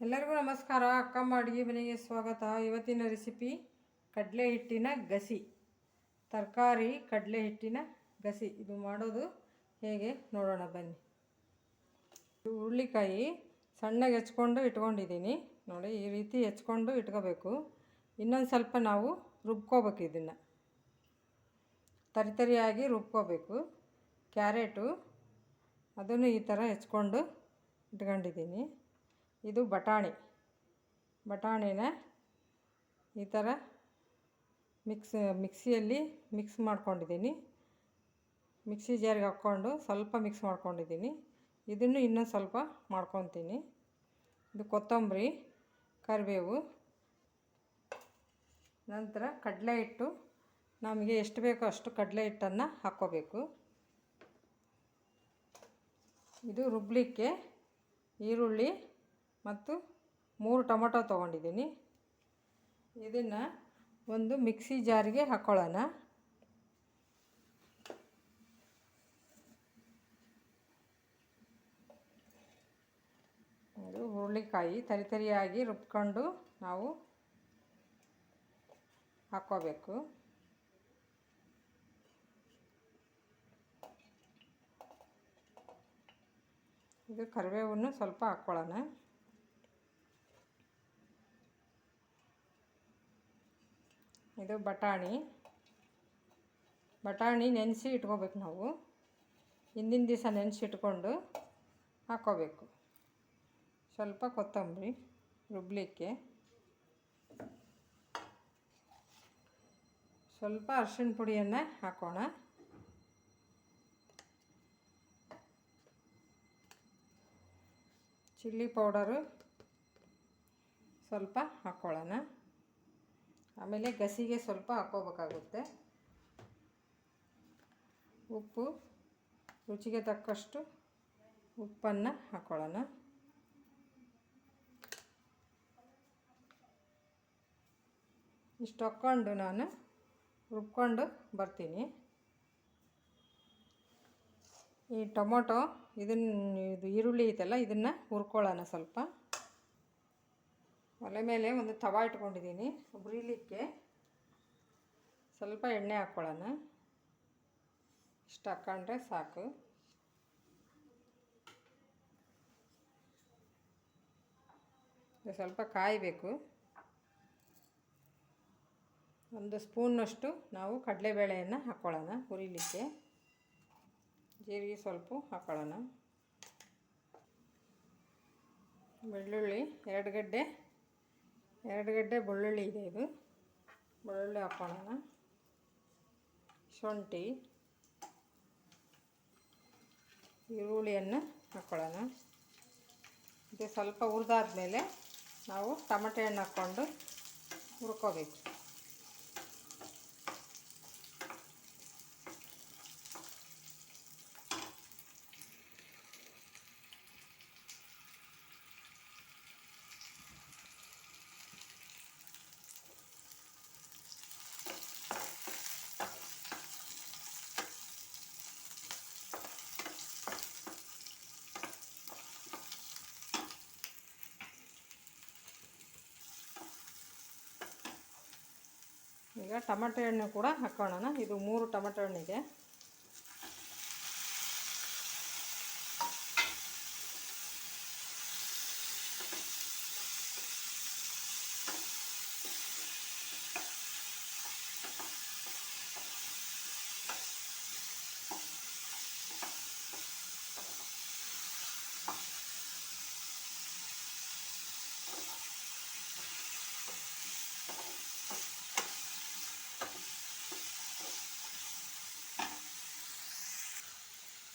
ಎಲ್ಲರಿಗೂ ನಮಸ್ಕಾರ. ಅಕ್ಕಮ್ಮ ಅಡುಗೆ ಮನೆಗೆ ಸ್ವಾಗತ. ಇವತ್ತಿನ ರೆಸಿಪಿ ಕಡಲೆ ಹಿಟ್ಟಿನ ಗಸಿ. ತರಕಾರಿ ಕಡಲೆ ಹಿಟ್ಟಿನ ಗಸಿ. ಇದು ಮಾಡೋದು ಹೇಗೆ ನೋಡೋಣ ಬನ್ನಿ. ಹುರುಳಿಕಾಯಿ ಸಣ್ಣಗೆ ಹೆಚ್ಕೊಂಡು ಇಟ್ಕೊಂಡಿದ್ದೀನಿ. ನೋಡಿ, ಈ ರೀತಿ ಹೆಚ್ಕೊಂಡು ಇಟ್ಕೋಬೇಕು. ಇನ್ನೊಂದು ಸ್ವಲ್ಪ ನಾವು ರುಬ್ಕೋಬೇಕು ಇದನ್ನು. ತರಿತರಿಯಾಗಿ ರುಬ್ಕೋಬೇಕು. ಕ್ಯಾರೆಟು, ಅದನ್ನು ಈ ಥರ ಹೆಚ್ಕೊಂಡು ಇಟ್ಕೊಂಡಿದ್ದೀನಿ. ಇದು ಬಟಾಣಿ. ಬಟಾಣಿನ ಈ ಥರ ಮಿಕ್ಸ್, ಮಿಕ್ಸಿಯಲ್ಲಿ ಮಿಕ್ಸ್ ಮಾಡ್ಕೊಂಡಿದ್ದೀನಿ. ಮಿಕ್ಸಿ ಜಾರಿಗೆ ಹಾಕ್ಕೊಂಡು ಸ್ವಲ್ಪ ಮಿಕ್ಸ್ ಮಾಡ್ಕೊಂಡಿದ್ದೀನಿ. ಇದನ್ನು ಇನ್ನೂ ಸ್ವಲ್ಪ ಮಾಡ್ಕೊತೀನಿ. ಇದು ಕೊತ್ತಂಬರಿ, ಕರಿಬೇವು, ನಂತರ ಕಡಲೆ ಹಿಟ್ಟು. ನಮಗೆ ಎಷ್ಟು ಬೇಕೋ ಅಷ್ಟು ಕಡಲೆ ಹಿಟ್ಟನ್ನು ಹಾಕ್ಕೋಬೇಕು. ಇದು ರುಬ್ಲಿಕ್ಕೆ ಈರುಳ್ಳಿ ಮತ್ತು ಮೂರು ಟೊಮೊಟೊ ತೊಗೊಂಡಿದ್ದೀನಿ. ಇದನ್ನು ಒಂದು ಮಿಕ್ಸಿ ಜಾರಿಗೆ ಹಾಕ್ಕೊಳ್ಳೋಣ ಇದು ಹುರುಳಿಕಾಯಿ ತರಿ ತರಿಯಾಗಿ ರುಬ್ಕೊಂಡು ನಾವು ಹಾಕ್ಕೋಬೇಕು ಇದು ಕರಿಬೇವನ್ನು ಸ್ವಲ್ಪ ಹಾಕ್ಕೊಳ್ಳೋಣ ಇದು ಬಟಾಣಿ. ಬಟಾಣಿ ನೆನೆಸಿ ಇಟ್ಕೋಬೇಕು ನಾವು. ಹಿಂದಿನ ದಿವಸ ನೆನೆಸಿ ಇಟ್ಕೊಂಡು ಹಾಕ್ಕೋಬೇಕು ಸ್ವಲ್ಪ ಕೊತ್ತಂಬರಿ ರುಬ್ಬಲಿಕ್ಕೆ ಸ್ವಲ್ಪ ಅರ್ಶಿನ ಪುಡಿಯನ್ನು ಹಾಕೋಣ. ಚಿಲ್ಲಿ ಪೌಡರು ಸ್ವಲ್ಪ ಹಾಕ್ಕೊಳ್ಳೋಣ ಆಮೇಲೆ ಗಸಿಗೆ ಸ್ವಲ್ಪ ಹಾಕೋಬೇಕಾಗುತ್ತೆ ಉಪ್ಪು, ರುಚಿಗೆ ತಕ್ಕಷ್ಟು ಉಪ್ಪನ್ನು ಹಾಕ್ಕೊಳ್ಳೋಣ ಇಷ್ಟು ಹಾಕ್ಕೊಂಡು ನಾನು ರುಬ್ಕೊಂಡು ಬರ್ತೀನಿ. ಈ ಟೊಮೊಟೊ, ಇದನ್ನು, ಇದು ಈರುಳ್ಳಿ ಐತಲ್ಲ, ಇದನ್ನು ಹುರ್ಕೊಳ್ಳೋಣ ಸ್ವಲ್ಪ. ಒಲೆ ಮೇಲೆ ಒಂದು ತವಾ ಇಟ್ಕೊಂಡಿದ್ದೀನಿ ಹುರಿಲಿಕ್ಕೆ ಸ್ವಲ್ಪ ಎಣ್ಣೆ ಹಾಕ್ಕೊಳ್ಳೋಣ. ಇಷ್ಟು ಹಾಕ್ಕೊಂಡ್ರೆ ಸಾಕು. ಸ್ವಲ್ಪ ಕಾಯಬೇಕು. ಒಂದು ಸ್ಪೂನ್ನಷ್ಟು ನಾವು ಕಡಲೆಬೇಳೆಯನ್ನು ಹಾಕ್ಕೊಳ್ಳೋಣ ಹುರಿಲಿಕ್ಕೆ ಜೀರಿಗೆ ಸ್ವಲ್ಪ ಹಾಕ್ಕೊಳ್ಳೋಣ. ಬೆಳ್ಳುಳ್ಳಿ, ಎರಡು ಗಡ್ಡೆ ಎರಡು ಗಡ್ಡೆ ಬೆಳ್ಳುಳ್ಳಿ ಇದೆ ಇದು. ಬೆಳ್ಳುಳ್ಳಿ ಹಾಕೊಳ್ಳೋಣ. ಶುಂಠಿ, ಈರುಳ್ಳಿಯನ್ನು ಹಾಕ್ಕೊಳ್ಳೋಣ ಇದು ಸ್ವಲ್ಪ ಹುರಿದಾದ್ಮೇಲೆ ನಾವು ಟಮಟೆ ಹಣ್ಣು ಹಾಕ್ಕೊಂಡು ಹುರ್ಕೋಬೇಕು. ಟೊಮೆಟೊ ಹಣ್ಣು ಕೂಡ ಹಾಕೋಣ ಇದು ಮೂರು ಟಮಟೆ ಹಣ್ಣಿಗೆ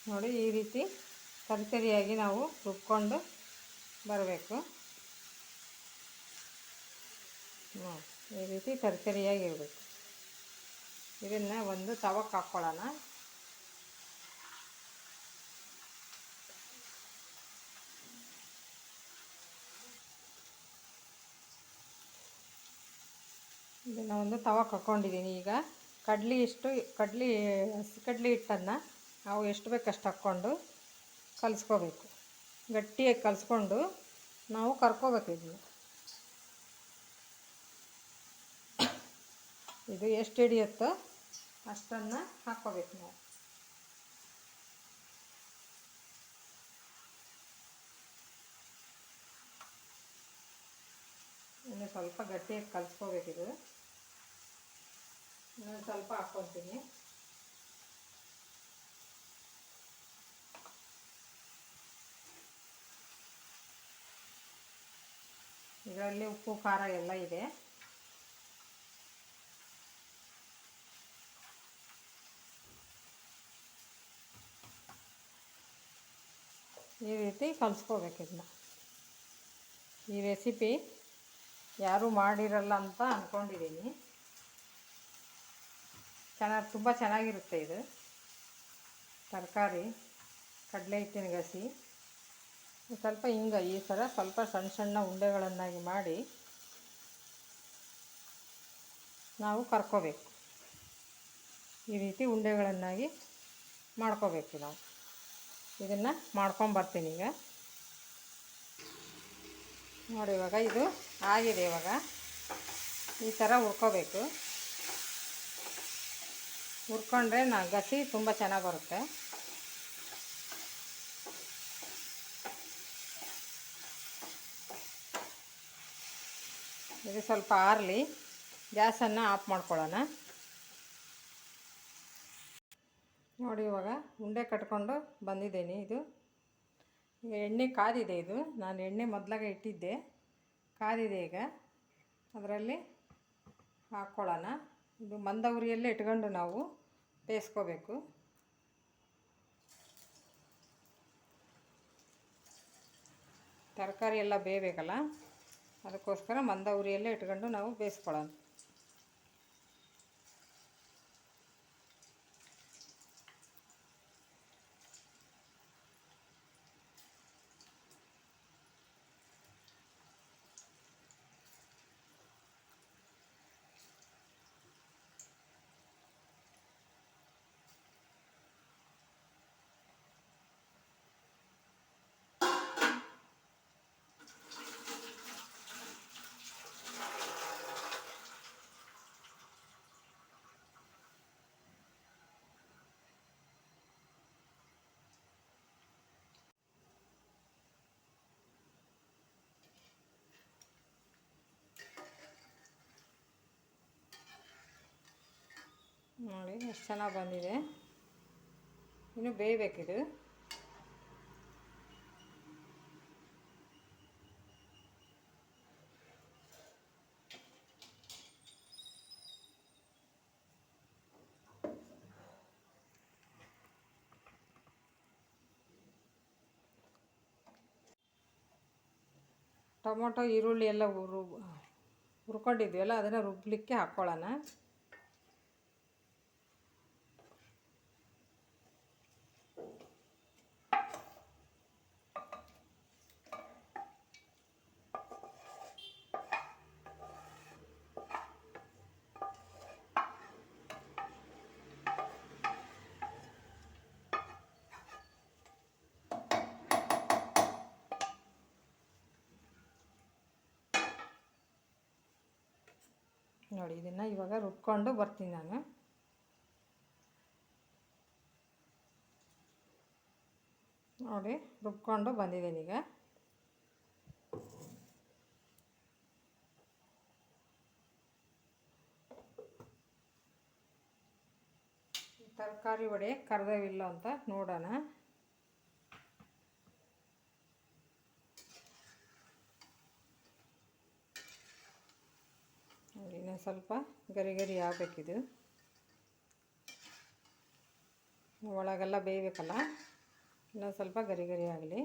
ನೋಡಿ ಈ ರೀತಿ ತರಿತರಿಯಾಗಿ ನಾವು ರುಬ್ಕೊಂಡು ಬರಬೇಕು. ಈ ರೀತಿ ತರಿತರಿಯಾಗಿರಬೇಕು ಇದನ್ನು ಒಂದು ತವಕ್ಕೆ ಹಾಕ್ಕೊಳ್ಳೋಣ ಇದನ್ನು ಒಂದು ತವಕ್ಕೆ ಹಾಕ್ಕೊಂಡಿದ್ದೀನಿ ಈಗ. ಕಡ್ಲಿ ಇಷ್ಟು, ಕಡ್ಲಿ ಹಸಿ ಕಡ್ಲಿ ಹಿಟ್ಟನ್ನು ನಾವು ಎಷ್ಟು ಬೇಕು ಅಷ್ಟು ಹಾಕ್ಕೊಂಡು ಕಲಿಸ್ಕೋಬೇಕು. ಗಟ್ಟಿಯಾಗಿ ಕಲಿಸ್ಕೊಂಡು ನಾವು ಕರ್ಕೋಬೇಕು ಇದನ್ನ. ಇದು ಎಷ್ಟು ಹಿಡಿಯುತ್ತೋ ಅಷ್ಟನ್ನು ಹಾಕ್ಕೋಬೇಕು ನಾವು. ಇನ್ನು ಸ್ವಲ್ಪ ಗಟ್ಟಿಯಾಗಿ ಕಲಿಸ್ಕೋಬೇಕಿದು. ಇನ್ನೊಂದು ಸ್ವಲ್ಪ ಹಾಕ್ಕೊತೀನಿ ಇದರಲ್ಲಿ ಉಪ್ಪು, ಖಾರ ಎಲ್ಲ ಇದೆ. ಈ ರೀತಿ ಕಲಿಸ್ಕೋಬೇಕು ಇದನ್ನ. ಈ ರೆಸಿಪಿ ಯಾರೂ ಮಾಡಿರಲ್ಲ ಅಂತ ಅಂದ್ಕೊಂಡಿದ್ದೀನಿ ಚೆನ್ನಾಗಿ, ತುಂಬ ಚೆನ್ನಾಗಿರುತ್ತೆ ಇದು. ತರಕಾರಿ, ಕಡಲೆ ಹಿಟ್ಟಿನ ಗಸಿ. ಸ್ವಲ್ಪ ಹಿಂಗ ಈ ಥರ ಸ್ವಲ್ಪ ಸಣ್ಣ ಸಣ್ಣ ಉಂಡೆಗಳನ್ನಾಗಿ ಮಾಡಿ ನಾವು ಕರ್ಕೋಬೇಕು. ಈ ರೀತಿ ಉಂಡೆಗಳನ್ನಾಗಿ ಮಾಡ್ಕೋಬೇಕು ನಾವು. ಇದನ್ನು ಮಾಡ್ಕೊಂಬರ್ತೀನಿ ಈಗ. ನೋಡಿ ಇವಾಗ ಇದು ಆಗಿದೆ ಇವಾಗ. ಈ ಥರ ಹುರ್ಕೋಬೇಕು. ಹುರ್ಕೊಂಡ್ರೆ ನಾ ಗಸಿ ತುಂಬ ಚೆನ್ನಾಗಿ ಬರುತ್ತೆ. ಇದು ಸ್ವಲ್ಪ ಆರಲಿ. ಗ್ಯಾಸನ್ನು ಆಫ್ ಮಾಡ್ಕೊಳ್ಳೋಣ. ನೋಡಿ ಇವಾಗ ಉಂಡೆ ಕಟ್ಕೊಂಡು ಬಂದಿದ್ದೀನಿ ಇದು. ಎಣ್ಣೆ ಕಾದಿದೆ ಇದು. ನಾನು ಎಣ್ಣೆ ಮೊದಲಾಗೆ ಇಟ್ಟಿದ್ದೆ. ಕಾದಿದೆ ಈಗ. ಅದರಲ್ಲಿ ಹಾಕ್ಕೊಳ್ಳೋಣ. ಇದು ಮಂದ ಉರಿಯಲ್ಲೇ ಇಟ್ಕೊಂಡು ನಾವು ಬೇಯಿಸ್ಕೋಬೇಕು. ತರಕಾರಿ ಎಲ್ಲ ಬೇಯಬೇಕಲ್ಲ? ಅದಕ್ಕೋಸ್ಕರ ಮಂದ ಉರಿಯಲ್ಲೇ ಇಟ್ಕೊಂಡು ನಾವು ಬೇಯಿಸ್ಕೊಳ್ಳೋಣ. ನೋಡಿ ಎಷ್ಟು ಚೆನ್ನಾಗಿ ಬಂದಿದೆ. ಇನ್ನು ಬೇಯಬೇಕಿದು. ಟೊಮೊಟೊ ಈರುಳ್ಳಿ ಎಲ್ಲ ಹುರು ಹುರ್ಕೊಂಡಿದ್ವಲ್ಲ ಅದನ್ನು ರುಬ್ಬಲಿಕ್ಕೆ ಹಾಕ್ಕೊಳ್ಳೋಣ ನೋಡಿ, ಇದನ್ನು ಇವಾಗ ರುಬ್ಕೊಂಡು ಬರ್ತೀನಿ ನಾನು. ನೋಡಿ, ರುಬ್ಕೊಂಡು ಬಂದಿದ್ದೀನಿ ಈಗ. ತರಕಾರಿ ವಡೆ ಕರ್ದವಿಲ್ಲ ಅಂತ ನೋಡೋಣ ಇನ್ನೂ ಸ್ವಲ್ಪ ಗರಿ ಗರಿ ಆಗಬೇಕಿದು. ಒಳಗೆಲ್ಲ ಬೇಯಬೇಕಲ್ಲ? ಇನ್ನೊಂದು ಸ್ವಲ್ಪ ಗರಿ ಗರಿ ಆಗಲಿ.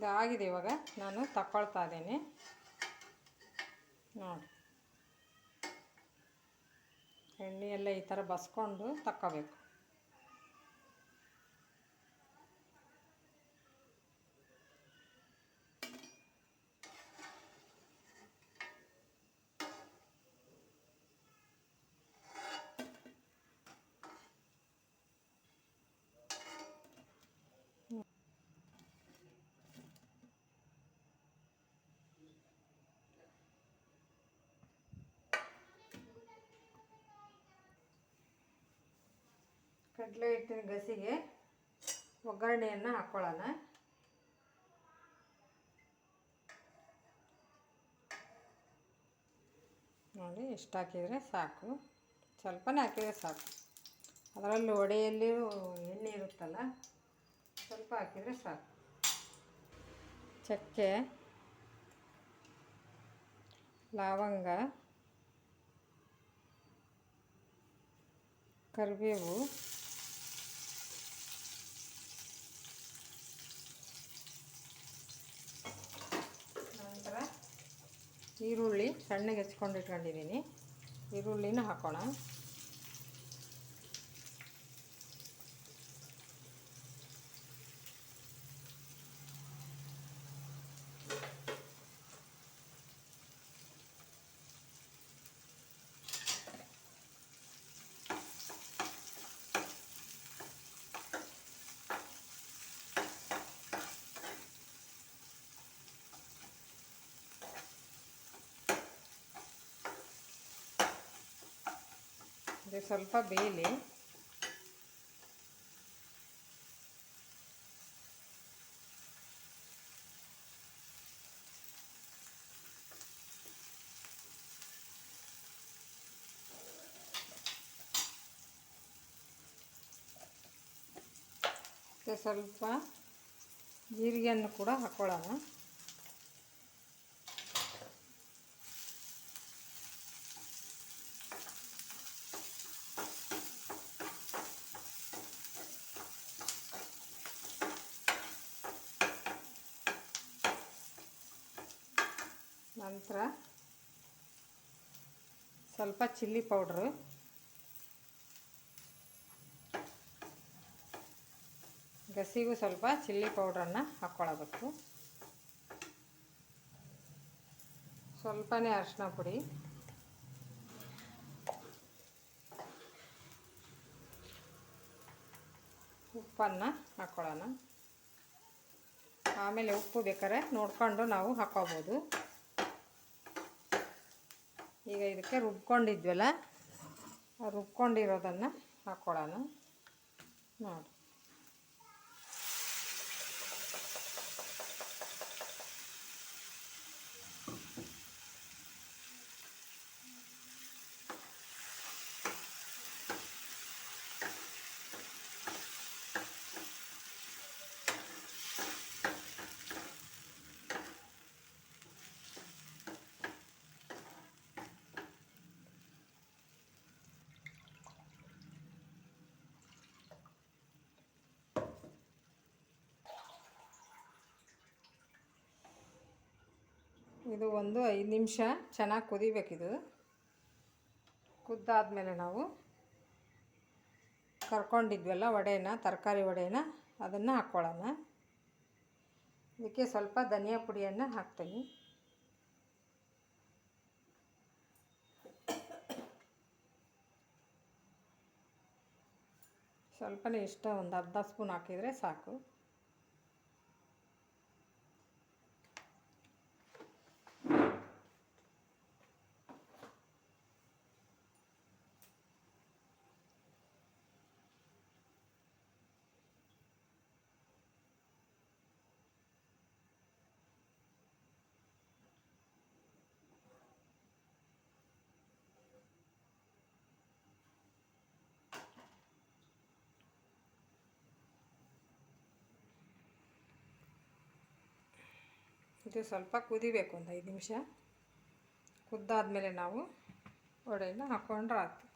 ಇದು ಆಗಿದೆ ಇವಾಗ. ನಾನು ತಗೊಳ್ತಾ ಇದ್ದೀನಿ. ನೋಡಿ. ಎಣ್ಣೆ ಎಲ್ಲ ಈ ಥರ ಬಸ್ಕೊಂಡು ತಕ್ಕೋಬೇಕು. ಕಡಲೆ ಹಿಟ್ಟಿನ ಗಸಿಗೆ ಒಗ್ಗರಣೆಯನ್ನು ಹಾಕ್ಕೊಳ್ಳೋಣ ನೋಡಿ ಎಷ್ಟು ಹಾಕಿದರೆ ಸಾಕು. ಸ್ವಲ್ಪನೇ ಹಾಕಿದರೆ ಸಾಕು. ಅದರಲ್ಲಿ ಒಡೆಯಲ್ಲಿ ಎಣ್ಣೆ ಇರುತ್ತಲ್ಲ, ಸ್ವಲ್ಪ ಹಾಕಿದರೆ ಸಾಕು. ಚಕ್ಕೆ, ಲವಂಗ, ಕರಿಬೇವು ನಂತರ ಈರುಳ್ಳಿ ಸಣ್ಣಗೆ ಹೆಚ್ಕೊಂಡು ಇಟ್ಕೊಂಡಿದ್ದೀನಿ. ಈರುಳ್ಳಿನ ಹಾಕೋಣ. ಇದು ಸ್ವಲ್ಪ ಬೇಯಲಿ ಸ್ವಲ್ಪ ಜೀರಿಗೆಯನ್ನು ಕೂಡ ಹಾಕ್ಕೊಳ್ಳೋಣ ನಂತರ ಸ್ವಲ್ಪ ಚಿಲ್ಲಿ ಪೌಡ್ರು. ಗಸಿಗೂ ಸ್ವಲ್ಪ ಚಿಲ್ಲಿ ಪೌಡ್ರನ್ನು ಹಾಕ್ಕೊಳ್ಬೇಕು. ಸ್ವಲ್ಪನೇ ಅರಿಶಿನ ಪುಡಿ. ಉಪ್ಪನ್ನು ಹಾಕ್ಕೊಳ್ಳೋಣ ಆಮೇಲೆ ಉಪ್ಪು ಬೇಕಾದ್ರೆ ನೋಡ್ಕೊಂಡು ನಾವು ಹಾಕ್ಕೋಬೋದು. ಈಗ ಇದಕ್ಕೆ ರುಬ್ಕೊಂಡಿದ್ವಲ್ಲ ರುಬ್ಕೊಂಡಿರೋದನ್ನು ಹಾಕ್ಕೊಳ್ಳೋಣ ನೋಡಿ. ಇದು ಒಂದು ಐದು ನಿಮಿಷ ಚೆನ್ನಾಗಿ ಕುದಿಬೇಕಿದು. ಕುದ್ದಾದ್ಮೇಲೆ ನಾವು ಕರ್ಕೊಂಡಿದ್ವಲ್ಲ ವಡೆನ, ತರಕಾರಿ ವಡೆನ, ಅದನ್ನು ಹಾಕ್ಕೊಳ್ಳೋಣ. ಇದಕ್ಕೆ ಸ್ವಲ್ಪ ಧನಿಯಾ ಪುಡಿಯನ್ನು ಹಾಕ್ತೀನಿ. ಸ್ವಲ್ಪನೇ ಇಷ್ಟ, ಒಂದು ಅರ್ಧ ಸ್ಪೂನ್ ಹಾಕಿದರೆ ಸಾಕು. ಇದು ಸ್ವಲ್ಪ ಕುದಿಬೇಕು ಒಂದು ಐದು ನಿಮಿಷ. ಕುದ್ದಾದ್ಮೇಲೆ ನಾವು ವಡೆಯನ್ನು ಹಾಕ್ಕೊಂಡ್ರೆ ಆಯ್ತು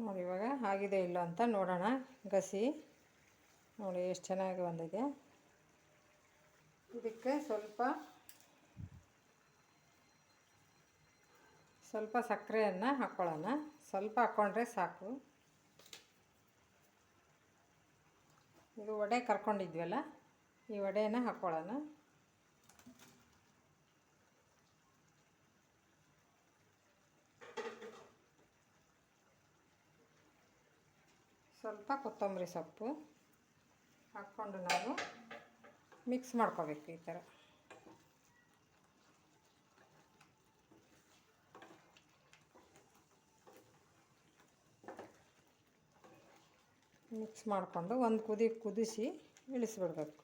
ನೋಡಿ, ಇವಾಗ ಆಗಿದೆ ಇಲ್ಲ ಅಂತ ನೋಡೋಣ. ಗಸಿ. ನೋಡಿ, ಎಷ್ಟು ಚೆನ್ನಾಗಿ ಬಂದಿದೆ. ಇದಕ್ಕೆ ಸ್ವಲ್ಪ ಸ್ವಲ್ಪ ಸಕ್ಕರೆಯನ್ನು ಹಾಕ್ಕೊಳ್ಳೋಣ ಸ್ವಲ್ಪ ಹಾಕ್ಕೊಂಡ್ರೆ ಸಾಕು. ಇದು ವಡೆ ಕರ್ಕೊಂಡಿದ್ವಲ್ಲ, ಈ ವಡೆಯನ್ನು ಹಾಕ್ಕೊಳ್ಳೋಣ ಸ್ವಲ್ಪ ಕೊತ್ತಂಬರಿ ಸೊಪ್ಪು ಹಾಕ್ಕೊಂಡು ನಾವು ಮಿಕ್ಸ್ ಮಾಡ್ಕೋಬೇಕು ಈ ಥರ. ಮಿಕ್ಸ್ ಮಾಡಿಕೊಂಡು ಒಂದು ಕುದಿ ಕುದಿಸಿ ಇಳಿಸ್ಬಿಡ್ಬೇಕು.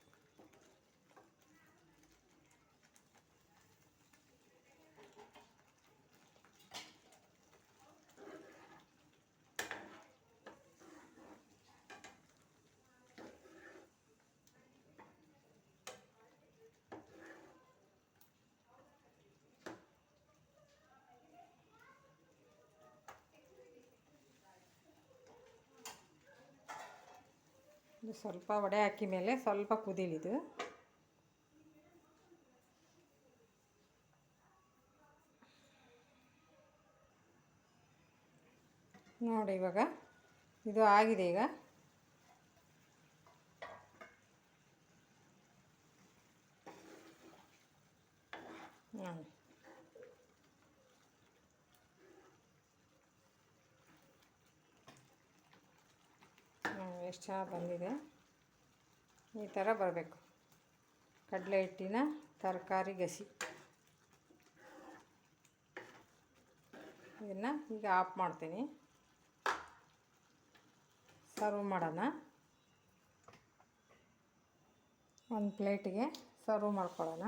ಇದು ಸ್ವಲ್ಪ ವಡೆ ಹಾಕಿ ಮೇಲೆ ಸ್ವಲ್ಪ ಕುದಿಲಿದು. ನೋಡಿ ಇವಾಗ ಇದು ಆಗಿದೆ ಈಗ. ನೋಡಿ ಎಷ್ಟು ಚೆನ್ನಾಗಿ ಬಂದಿದೆ. ಈ ಥರ ಬರಬೇಕು. ಕಡಲೆ ಹಿಟ್ಟಿನ ತರಕಾರಿ ಗಸಿ. ಇದನ್ನು ಈಗ ಆಫ್ ಮಾಡ್ತೀನಿ. ಸರ್ವ್ ಮಾಡೋಣ. ಒಂದು ಪ್ಲೇಟಿಗೆ ಸರ್ವ್ ಮಾಡ್ಕೊಳ್ಳೋಣ.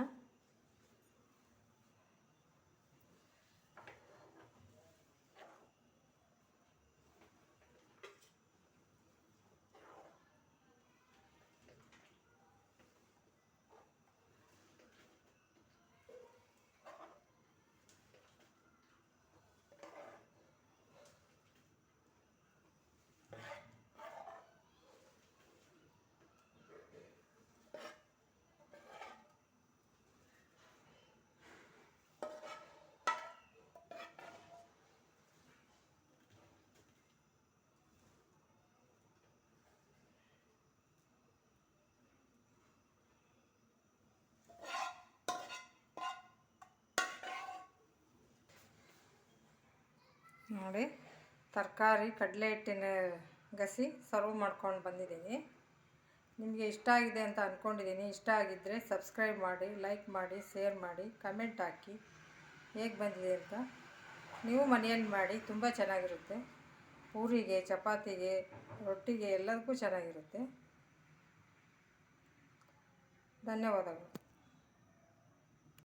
ನೋಡಿ, ತರಕಾರಿ ಕಡಲೆ ಹಿಟ್ಟಿನ ಗಸಿ ಸರ್ವ್ ಮಾಡ್ಕೊಂಡು ಬಂದಿದ್ದೀನಿ. ನಿಮಗೆ ಇಷ್ಟ ಆಗಿದೆ ಅಂತ ಅಂದ್ಕೊಂಡಿದ್ದೀನಿ ಇಷ್ಟ ಆಗಿದ್ದರೆ ಸಬ್ಸ್ಕ್ರೈಬ್ ಮಾಡಿ ಲೈಕ್ ಮಾಡಿ ಶೇರ್ ಮಾಡಿ ಕಮೆಂಟ್ ಹಾಕಿ. ಹೇಗೆ ಬಂದಿದೆ ಅಂತ ನೀವು ಮನೆಯಲ್ಲಿ ಮಾಡಿ, ತುಂಬ ಚೆನ್ನಾಗಿರುತ್ತೆ. ಪೂರಿಗೆ, ಚಪಾತಿಗೆ, ರೊಟ್ಟಿಗೆ ಎಲ್ಲದಕ್ಕೂ ಚೆನ್ನಾಗಿರುತ್ತೆ. ಧನ್ಯವಾದಗಳು.